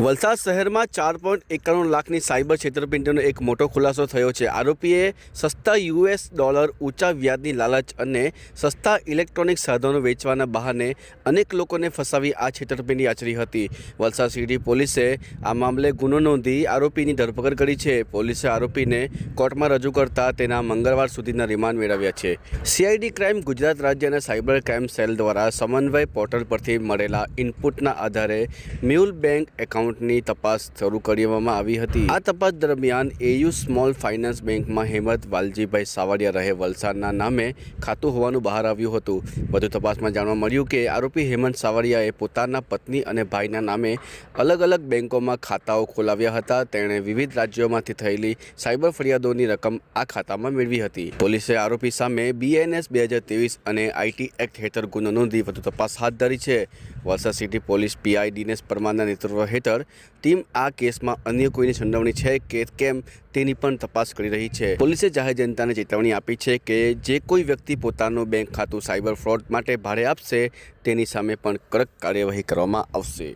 વલસાડ શહેરમાં ચાર પોઈન્ટ એકાણું લાખની સાયબર છેતરપિંડીનો એક મોટો ખુલાસો થયો છે. આરોપીએ સસ્તા યુએસ ડોલર, ઊંચા વ્યાજની લાલચ અને સસ્તા ઇલેક્ટ્રોનિક સાધનો વેચવાના બહાને અનેક લોકોને ફસાવી આ છેતરપિંડી આચરી હતી. વલસાડ સિટી પોલીસે આ મામલે ગુનો નોંધી આરોપીની ધરપકડ કરી છે. પોલીસે આરોપીને કોર્ટમાં રજૂ કરતા તેના મંગળવાર સુધીના રિમાન્ડ મેળવ્યા છે. સીઆઈડી ક્રાઇમ ગુજરાત રાજ્ય અને સાયબર ક્રાઇમ સેલ દ્વારા સમન્વય પોર્ટલ પરથી મળેલા ઇનપુટના આધારે મ્યુલ બેંક એકાઉન્ટની તપાસ શરૂ કરવામાં આવી હતી. આ તપાસ દરમિયાન એયુ સ્મોલ ફાઇનાન્સ બેંકમાં હેમંત, વાલજીભાઈ સાવડિયા રહે વલસાડના નામે ખાતું હોવાનું બહાર આવ્યું હતું. વધુ તપાસમાં જાણવા મળ્યું કે આરોપી હેમંત સાવડિયાએ પોતાના પત્ની અને ભાઈના નામે અલગ અલગ બેંકોમાં ખાતાઓ ખોલાવ્યા હતા. તેણે વિવિધ રાજ્યોમાંથી થયેલી સાયબર ફરિયાદોની રકમ આ ખાતામાં મેળવી હતી. પોલીસે આરોપી સામે બીએનએસ બે હજાર ત્રેવીસ અને આઈટી એક્ટ હેઠળ ગુનો નોંધી વધુ તપાસ હાથ ધરી છે. Valsad city police PI Dinesh પરમારના નેતૃત્વ હેઠળ ટીમ આ કેસમાં અન્ય કોઈની સંડોવણી છે કે કેમ તેની પણ તપાસ કરી રહી છે. પોલીસે જાહેર જનતાને ચેતવણી આપી છે કે જે કોઈ વ્યક્તિ પોતાનું બેંક ખાતું સાયબર ફ્રોડ માટે ભાડે આપશે તેની સામે પણ કડક કાર્યવાહી કરવામાં આવશે.